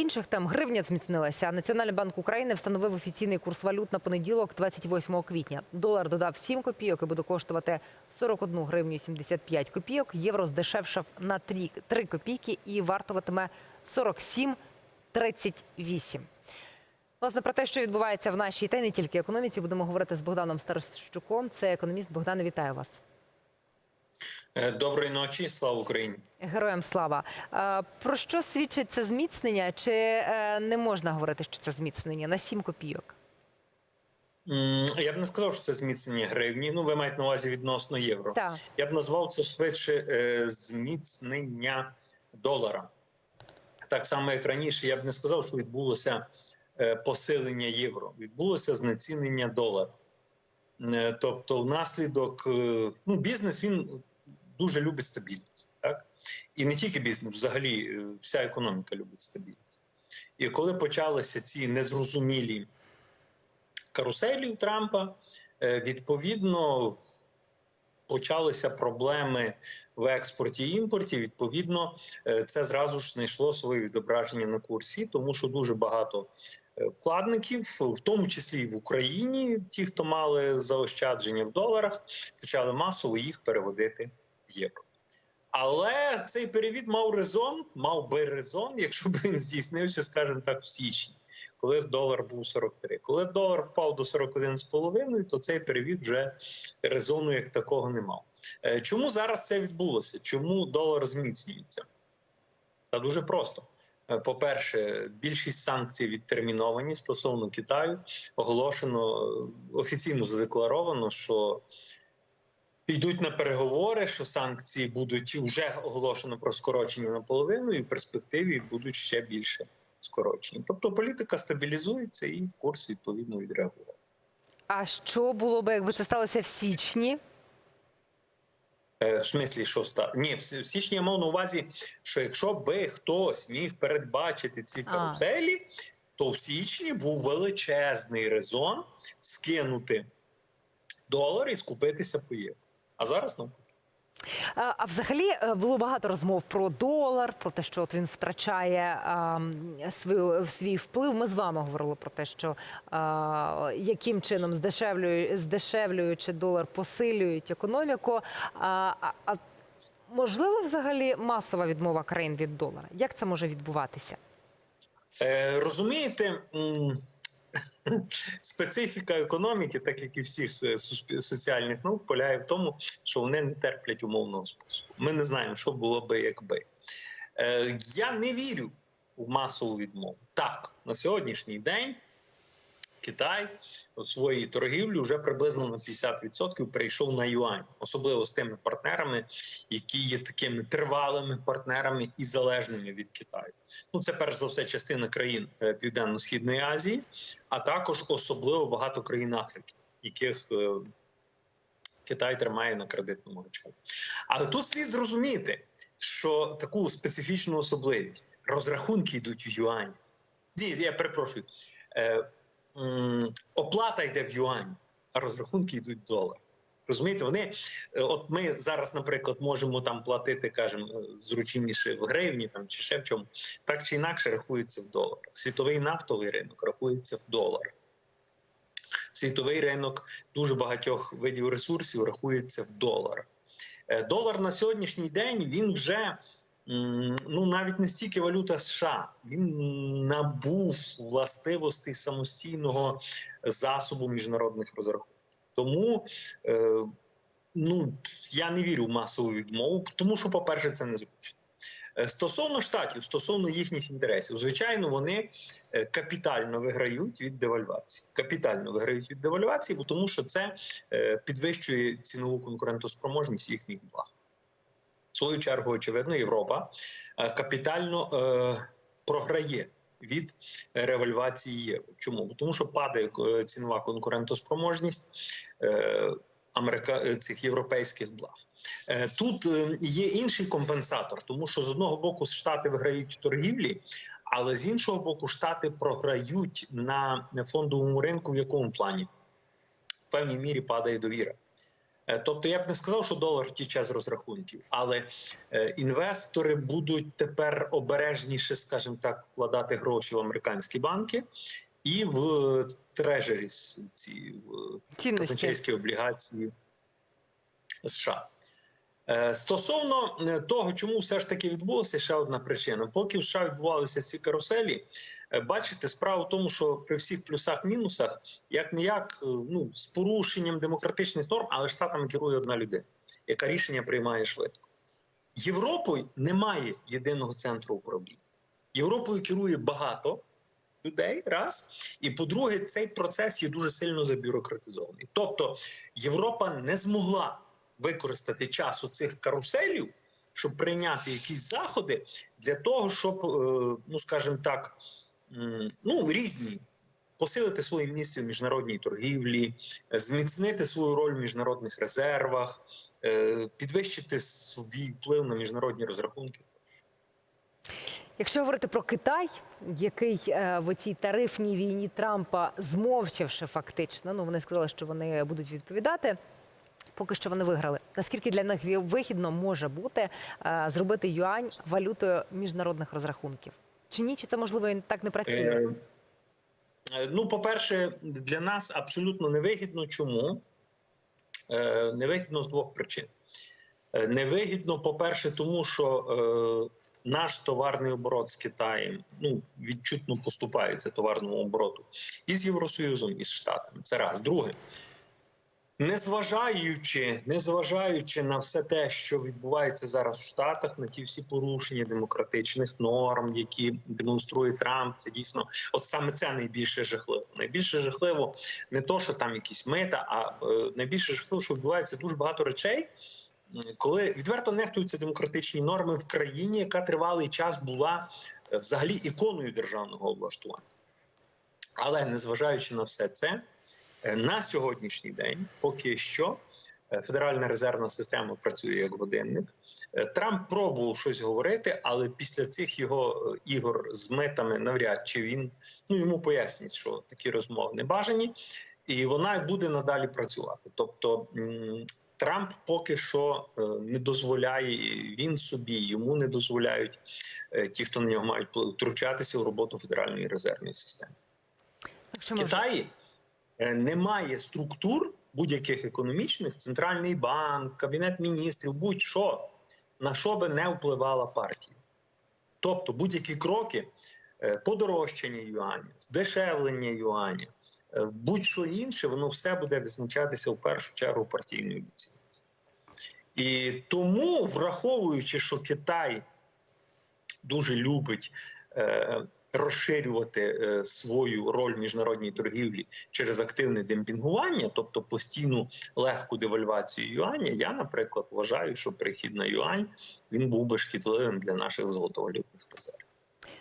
інших тем гривня зміцнилася. Національний банк України встановив офіційний курс валют на понеділок, 28 квітня. Долар додав 7 копійок і буде коштувати 41 гривню 75 копійок. Євро здешевшав на 3, 3 копійки і вартуватиме 47,38. Власне, про те, що відбувається в нашій та й не тільки економіці, будемо говорити з Богданом Старощуком. Це економіст. Богдане, вітаю вас. Е, Доброї ночі, слава Україні. Героям слава. Е, Про що свідчить це зміцнення? Чи е, не можна говорити, що це зміцнення на 7 копійок? Я б не сказав, що це зміцнення гривні. Ну, ви маєте на увазі відносно євро. Так. Я б назвав це швидше зміцнення долара. Так само, як раніше, я б не сказав, що відбулося посилення євро. Відбулося знецінення долара. Тобто, внаслідок ну, бізнес він дуже любить стабільність. Так? І не тільки бізнес, взагалі е, вся економіка любить стабільність. І коли почалися ці незрозумілі каруселі у Трампа, е, відповідно почалися проблеми в експорті і імпорті. Відповідно, е, це зразу ж знайшло своє відображення на курсі, тому що дуже багато вкладників, в тому числі і в Україні, ті, хто мали заощадження в доларах, почали масово їх переводити євро. Але цей перевід мав резон, мав би резон, якщо б він здійснився, скажімо так, в січні, коли долар був 43. Коли долар впав до 41,5, то цей перевід вже резону як такого не мав. Е, Чому зараз це відбулося? Чому долар зміцнюється? Та дуже просто. Е, По-перше, більшість санкцій відтерміновані стосовно Китаю. Оголошено офіційно задекларовано, що йдуть на переговори, що санкції будуть вже оголошено про скорочення наполовину, і в перспективі будуть ще більше скорочені. Тобто політика стабілізується і курс відповідно відреагував. А що було би, якби це сталося в січні? Е, В смислі, що ста ні, в січні я мав на увазі, що якщо би хтось міг передбачити ці А. каруселі, то в січні був величезний резон скинути долар і скупитися по євро. А зараз навпаки. А взагалі е, було багато розмов про долар, про те, що от він втрачає а, свою свій вплив. Ми з вами говорили про те, що а, яким чином здешевлює, здешевлюючи долар, посилюють економіку. А, а, а можливо, взагалі масова відмова країн від долара? Як це може відбуватися? Е, розумієте, специфіка економіки, так як і всіх е, соціальних наук, полягає в тому, що вони не терплять умовного способу. Ми не знаємо, що було би, якби. Е, я не вірю в масову відмову. Так, на сьогоднішній день Китай у своїй торгівлі вже приблизно на 50% перейшов на юань, особливо з тими партнерами, які є такими тривалими партнерами і залежними від Китаю. Ну це перш за все частина країн е, Південно-східної Азії, а також особливо багато країн Африки, яких е, Китай тримає на кредитному гачку. Але тут слід зрозуміти, що таку специфічну особливість розрахунки йдуть в юані. Ні, я перепрошую. Е, оплата йде в юані, а розрахунки йдуть в долар. Розумієте, вони е, от ми зараз, наприклад, можемо там платити, кажемо, зручніше в гривні там чи ще в чому, так чи інакше рахується в доларах. Світовий нафтовий ринок рахується в доларах. Світовий ринок дуже багатьох видів ресурсів рахується в доларах. Е, Долар на сьогоднішній день він вже ну навіть не стільки валюта США, він набув властивостей самостійного засобу міжнародних розрахунків. Тому е, ну я не вірю в масову відмову, тому що, по-перше, це незручно. Е, Стосовно штатів, стосовно їхніх інтересів, звичайно, вони е, капітально виграють від девальвації. Капітально виграють від девальвації, тому що це підвищує цінову конкурентоспроможність їхніх благ. Свою чергу, очевидно, Європа е, капітально е, програє від револьвації євро. Чому? Тому що падає е, цінова конкурентоспроможність Америка цих європейських благ. Тут є інший компенсатор, тому що з одного боку Штати виграють в торгівлі, але з іншого боку, Штати програють на фондовому ринку в якому плані? В певній мірі падає довіра. Е, Тобто я б не сказав, що долар втіче з розрахунків, але е, інвестори будуть тепер обережніше, скажімо так, вкладати гроші в американські банки і в трежеріс, ці в казначейські облігації США. Е, Стосовно е, того, чому все ж таки відбулося, ще одна причина. Поки в США відбувалися ці каруселі, е, бачите, справа в тому, що при всіх плюсах-мінусах, як не як ну, з порушенням демократичних норм, але штатами керує одна людина, яка рішення приймає швидко. Європою немає єдиного центру управління. Європою керує багато людей, раз. І по-друге, цей процес є дуже сильно забюрократизований. Тобто Європа не змогла використати часу цих каруселів, щоб прийняти якісь заходи для того, щоб, е, ну скажімо так, ну різні. Посилити своє місце в міжнародній торгівлі, е, зміцнити свою роль в міжнародних резервах, е, підвищити свій вплив на міжнародні розрахунки. Якщо говорити про Китай, який в цій тарифній війні Трампа змовчавши фактично, ну вони сказали, що вони будуть відповідати. Поки що вони виграли. Наскільки для них вигідно може бути е, зробити юань валютою міжнародних розрахунків? Чи ні? Чи це можливо і так не працює? Е, е, Ну, по-перше, для нас абсолютно невигідно. Чому? Невигідно з двох причин. Невигідно, по-перше, тому що е, наш товарний оборот з Китаєм ну, відчутно поступається товарному обороту і з Євросоюзом, і з Штатами. Це раз. Друге. Незважаючи, незважаючи на все те, що відбувається зараз в Штатах, на ті всі порушення демократичних норм, які демонструє Трамп, це дійсно, от саме це найбільше жахливо. Найбільше жахливо не то, що там якісь мета, а е, найбільше жахливо, що відбувається дуже багато речей, коли відверто нехтуються демократичні норми в країні, яка тривалий час була е, взагалі іконою державного облаштування. Але незважаючи на все це. Е, На сьогоднішній день поки що е, Федеральна резервна система працює як годинник. Е, Трамп пробував щось говорити, але після цих його ігор з метами навряд чи він ну йому пояснять, що такі розмови не бажані, і вона буде надалі працювати. Тобто Трамп поки що не дозволяє він собі, йому не дозволяють ті, хто на нього мають втручатися в роботу Федеральної резервної системи. В Китаї немає структур будь-яких економічних, центральний банк, кабінет міністрів, будь-що на що би не впливала партія. Тобто будь-які кроки е, подорожчання юаня, здешевлення юаня, е, будь-що інше, воно все буде визначатися в першу чергу партійною доцільністю. І тому, враховуючи, що Китай дуже любить е, розширювати е, свою роль в міжнародній торгівлі через активне демпінгування, тобто постійну легку девальвацію юаня, я, наприклад, вважаю, що перехід на юань він був би шкідливим для наших золотовалютних резервів.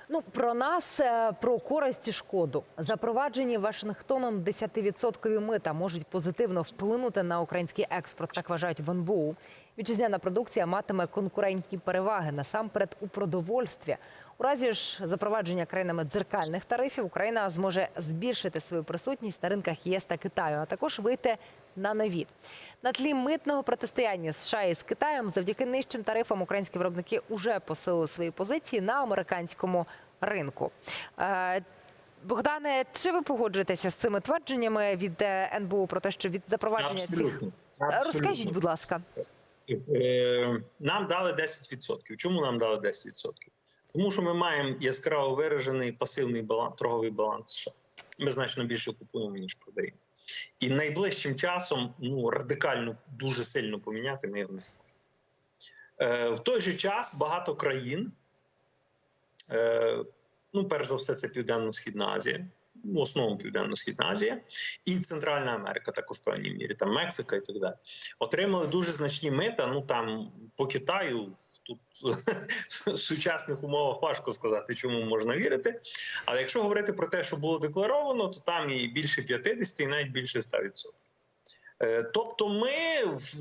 Ну про нас, е, про користь і шкоду. Запроваджені Вашингтоном 10% мита можуть позитивно вплинути на український експорт, так вважають в НБУ. Вітчизняна продукція матиме конкурентні переваги насамперед у продовольстві. У разі ж запровадження країнами дзеркальних тарифів Україна зможе збільшити свою присутність на ринках ЄС та Китаю, а також вийти на нові. На тлі митного протистояння США із Китаєм завдяки нижчим тарифам українські виробники вже посилили свої позиції на американському ринку. Е, Богдане, чи ви погоджуєтеся з цими твердженнями від е, НБУ про те, що від запровадження цих. Е, розкажіть, будь ласка. Нам дали 10%. Чому нам дали 10%? Тому що ми маємо яскраво виражений пасивний баланс, торговий баланс США. Ми значно більше купуємо, ніж продаємо. І найближчим часом ну, радикально дуже сильно поміняти ми його не зможемо. Е, в той же час багато країн, е, ну, перш за все, це Південно-Східна Азія, в основному Південно-Східна Азія і Центральна Америка, також в певній мірі, там Мексика і так далі отримали дуже значні мита. Ну там по Китаю тут в сучасних умовах важко сказати, чому можна вірити. Але якщо говорити про те, що було декларовано, то там і більше 50, і навіть більше 100%. Е, Тобто, ми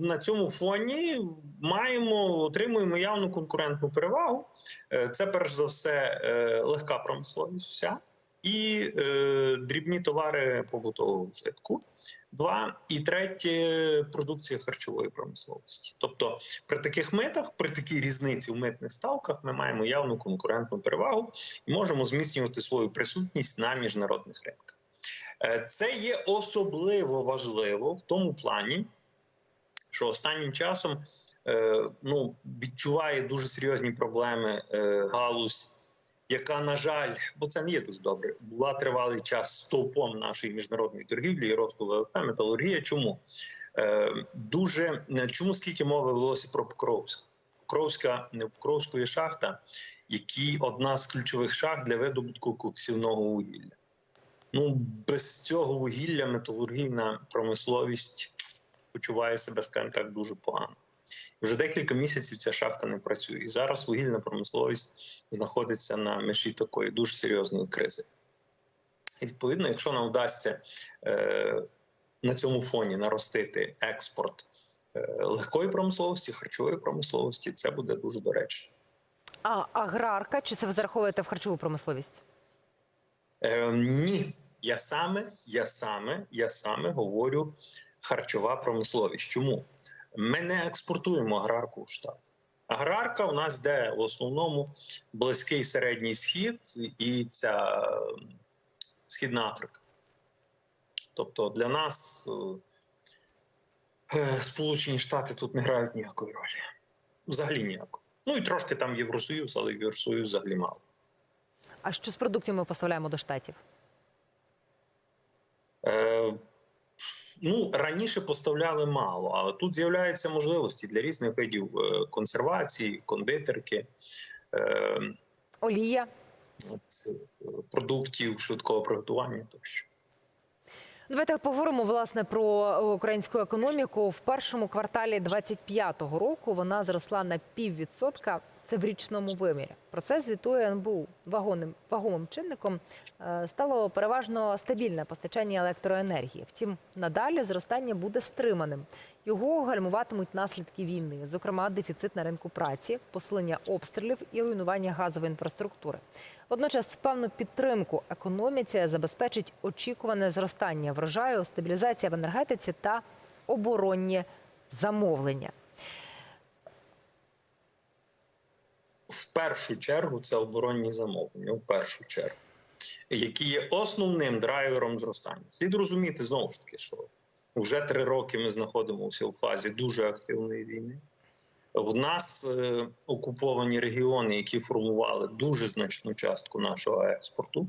на цьому фоні маємо отримуємо явну конкурентну перевагу. Е, Це перш за все е, легка промисловість, вся і е, дрібні товари побутового вжитку. Два і третє продукція харчової промисловості. Тобто, при таких митах, при такій різниці в митних ставках, ми маємо явну конкурентну перевагу і можемо зміцнювати свою присутність на міжнародних ринках. Е, Це є особливо важливо в тому плані, що останнім часом е, ну, відчуває дуже серйозні проблеми е, галузь, яка, на жаль, бо це не є дуже добре, була тривалий час стовпом нашої міжнародної торгівлі і росту ВВП, металургія. Чому? Е, дуже е, чому скільки мови велося про Покровськ? Покровська не Покровську є шахта, які одна з ключових шахт для видобутку коксівного вугілля. Ну, без цього вугілля металургійна промисловість почуває себе, скажімо так, дуже погано. Вже декілька місяців ця шахта не працює. І зараз вугільна промисловість знаходиться на межі такої дуже серйозної кризи. І відповідно, якщо нам вдасться е, на цьому фоні наростити експорт е, легкої промисловості, харчової промисловості, це буде дуже доречно. А аграрка, чи це ви зараховуєте в харчову промисловість? Е, ні, я саме, я саме, я саме говорю харчова промисловість. Чому? Ми не експортуємо аграрку в штат. Аграрка у нас де в основному близький середній схід і ця Східна Африка. Тобто для нас е, е, Сполучені Штати тут не грають ніякої ролі. Взагалі ніякої. Ну і трошки там Євросоюз, але Євросоюз взагалі мало. А що з продуктів ми поставляємо до штатів? Е, ну, раніше поставляли мало, але тут з'являються можливості для різних видів е, консервації, кондитерки, е, Олія. продуктів швидкого приготування тощо. Давайте поговоримо власне про українську економіку. В першому кварталі 25-го року вона зросла на піввідсотка. Це в річному вимірі. Про це звітує НБУ. Вагонним вагомим чинником е, стало переважно стабільне постачання електроенергії. Втім, надалі зростання буде стриманим. Його гальмуватимуть наслідки війни, зокрема дефіцит на ринку праці, посилення обстрілів і руйнування газової інфраструктури. Водночас певну підтримку економіці забезпечить очікуване зростання врожаю, стабілізація в енергетиці та оборонні замовлення. В першу чергу це оборонні замовлення, в першу чергу, які є основним драйвером зростання. Слід розуміти знову ж таки, що вже три роки ми знаходимося у фазі дуже активної війни. В нас е, окуповані регіони, які формували дуже значну частку нашого експорту.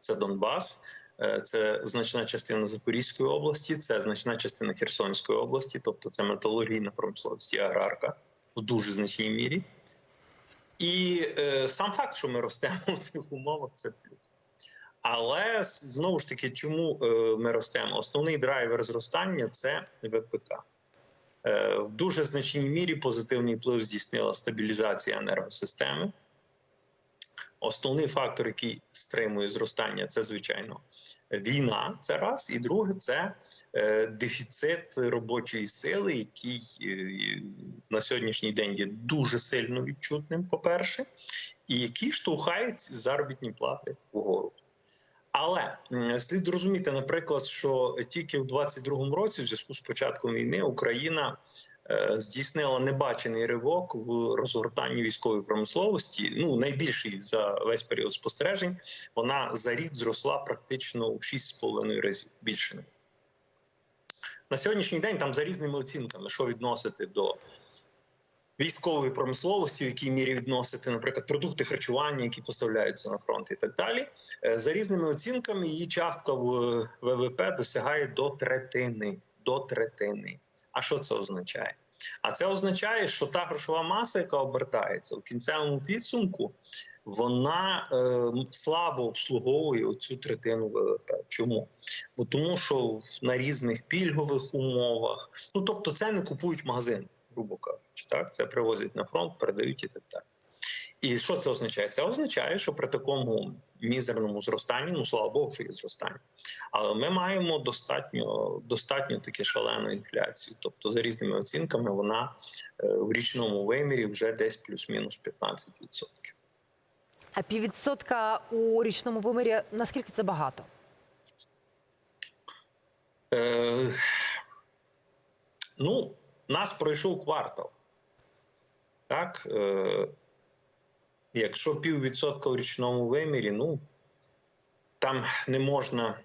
Це Донбас, е, це значна частина Запорізької області, це значна частина Херсонської області, тобто це металургійна промисловість і аграрка в дуже значній мірі. І е, сам факт, що ми ростемо в цих умовах, це плюс. Але знову ж таки, чому е, ми ростемо? Основний драйвер зростання це ВПК. Е, в дуже значній мірі позитивний вплив здійснила стабілізація енергосистеми. Основний фактор, який стримує зростання, це звичайно війна. Це раз, і друге, це е, дефіцит робочої сили, який е, на сьогоднішній день є дуже сильно відчутним, по-перше, і який штовхають заробітні плати вгору. Але слід зрозуміти, наприклад, що тільки в 22-му році, в зв'язку з початком війни, Україна здійснила небачений ривок в розгортанні військової промисловості. Ну найбільший за весь період спостережень. Вона за рік зросла практично в 6,5 разів більше. На сьогоднішній день там за різними оцінками, що відносити до військової промисловості, в якій мірі відносити, наприклад, продукти харчування, які поставляються на фронт, і так далі. Е, За різними оцінками, її частка в ВВП досягає до третини. До третини. А що це означає? А це означає, що та грошова маса, яка обертається в кінцевому підсумку, вона е, слабо обслуговує цю третину ВВП. Чому? Бо тому, що на різних пільгових умовах, ну тобто, це не купують магазин, грубо кажучи, так це привозять на фронт, передають і так далі. І що це означає? Це означає, що при такому мізерному зростанні, ну слава Богу, що є зростання, але ми маємо достатньо достатньо таки шалену інфляцію. Тобто, за різними оцінками, вона е, в річному вимірі вже десь плюс-мінус 15%. А піввідсотка у річному вимірі наскільки це багато? Е, ну, нас пройшов квартал. Так, е, якщо піввідсотка у річному вимірі, ну там не можна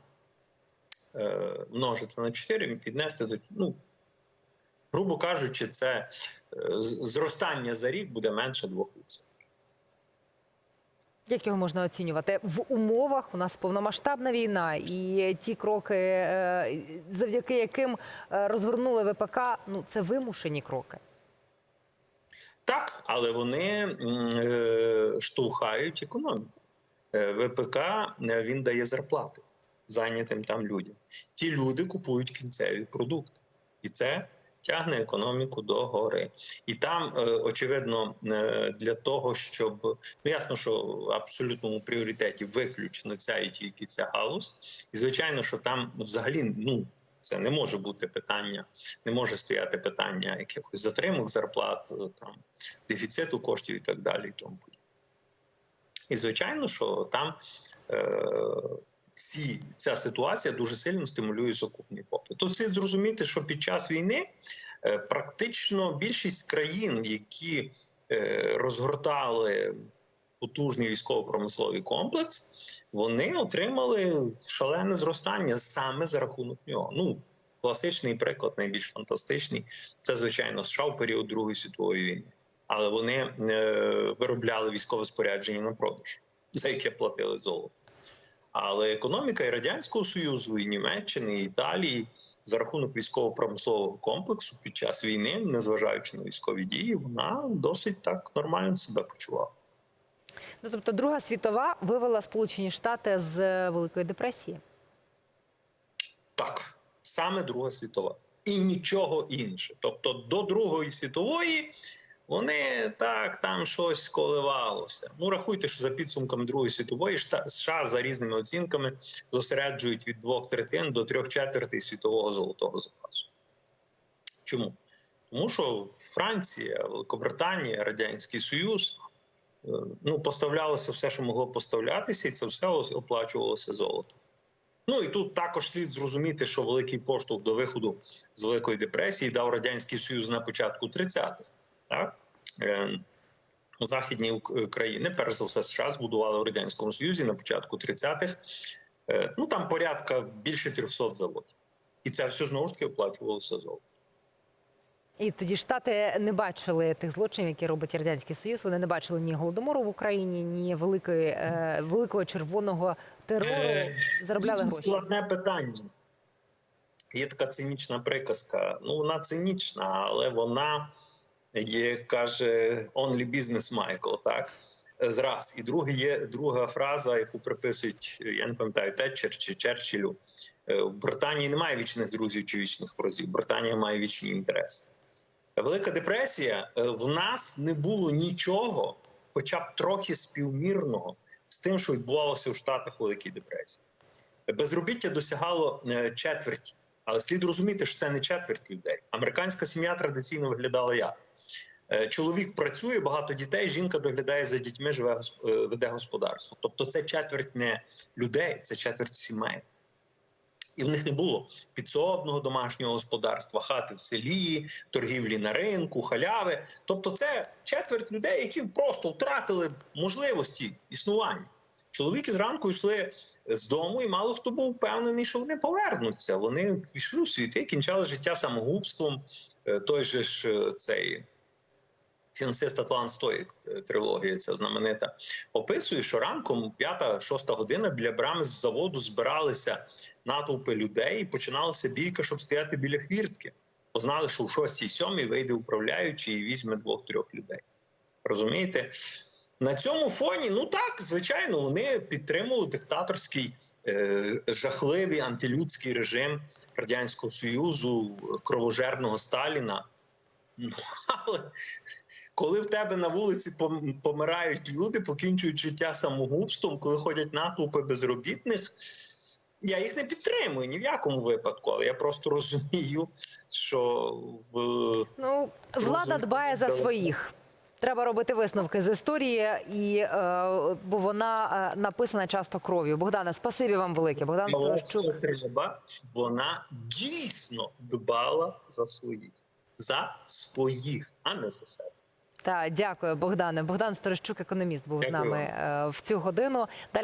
е, множити на 4, піднести до. Ну, грубо кажучи, це е, зростання за рік буде менше 2%. Як його можна оцінювати в умовах? У нас повномасштабна війна, і ті кроки, е, завдяки яким е, розгорнули ВПК, ну це вимушені кроки. Так, але вони е, штовхають економіку. Е, ВПК е, він дає зарплати зайнятим там людям. Ті люди купують кінцеві продукти, і це тягне економіку до гори. І там, очевидно, для того, щоб ну ясно, що в абсолютному пріоритеті виключно ця і тільки ця галузь, і звичайно, що там взагалі ну. Це не може бути питання, не може стояти питання якихось затримок зарплат, е, там дефіциту коштів і так далі. І тому. І звичайно, що там е, ці, ця ситуація дуже сильно стимулює сукупний попит. Тут слід зрозуміти, що під час війни е, практично більшість країн, які е, розгортали потужний військово-промисловий комплекс, вони отримали шалене зростання саме за рахунок нього. Ну, класичний приклад, найбільш фантастичний, це звичайно США в період Другої світової війни. Але вони е, виробляли військове спорядження на продаж, за яке платили золото. Але економіка і Радянського Союзу, і Німеччини, і Італії за рахунок військово-промислового комплексу під час війни, незважаючи на військові дії, вона досить так нормально себе почувала. Ну тобто, Друга світова вивела Сполучені Штати з Великої депресії. Так, саме Друга світова. І нічого інше. Тобто до Другої світової вони так там щось коливалося. Ну, рахуйте, що за підсумками Другої світової США за різними оцінками зосереджують від двох третин до трьох четвертей світового золотого запасу. Чому? Тому що Франція, Великобританія, Радянський Союз е, ну, поставлялося все, що могло поставлятися, і це все оплачувалося золотом. Ну і тут також слід зрозуміти, що великий поштовх до виходу з Великої депресії дав Радянський Союз на початку 30-х. Так? Е, Західні Ук- країни, перш за все, США збудували в Радянському Союзі на початку 30-х. Е, ну там порядка більше 300 заводів. І це все знову ж таки оплачувалося золотом. І тоді Штати не бачили тих злочинів, які робить радянський союз. Вони не бачили ні голодомору в Україні, ні великої е, великого червоного терору. Е, Заробляли гроші. Складне питання. Є така цинічна приказка. Ну, вона цинічна, але вона є, каже only business Michael, так? Зраз. І друге є друга фраза, яку приписують, я не пам'ятаю, Тетчер чи Черчиллю. Е, В Британії немає вічних друзів чи вічних ворозів. Британія має вічні інтереси. Велика депресія е, в нас не було нічого, хоча б трохи співмірного з тим, що відбувалося в Штатах Великій депресії. Безробіття досягало е, четверті, але слід розуміти, що це не четверть людей. Американська сім'я традиційно виглядала як. Е, Чоловік працює, багато дітей, жінка доглядає за дітьми, живе веде господарство. Тобто це четверть не людей, це четверть сімей. І в них не було підсобного домашнього господарства, хати в селі, торгівлі на ринку, халяви. Тобто, це четверть людей, які просто втратили можливості існування. Чоловіки зранку йшли з дому, і мало хто був впевнений, що вони повернуться. Вони пішли у світи, кінчали життя самогубством. Е, Той же ж е, цей фінансист Атлант Стоїк, е, трилогія ця знаменита, описує, що ранком 5-6 година біля брами з заводу збиралися натовпи людей і починалася бійка, щоб стояти біля хвіртки. Бо знали, що в 6-7 вийде управляючий і візьме двох-трьох людей. Розумієте? На цьому фоні, ну так, звичайно, вони підтримували диктаторський е, жахливий антилюдський режим Радянського Союзу, кровожерного Сталіна. Ну, але коли в тебе на вулиці пом- помирають люди, покінчують життя самогубством, коли ходять натовпи безробітних, я їх не підтримую ні в якому випадку, але я просто розумію, що в Ну влада дбає за своїх. треба робити висновки з історії, і е, бо вона е, написана часто кров'ю. Богдане, спасибі вам велике. Богдан Але Сторощук. треба, щоб вона дійсно дбала за своїх, за своїх, а не за себе. Та дякую, Богдане. Богдан Сторощук, економіст, був з нами е, в цю годину.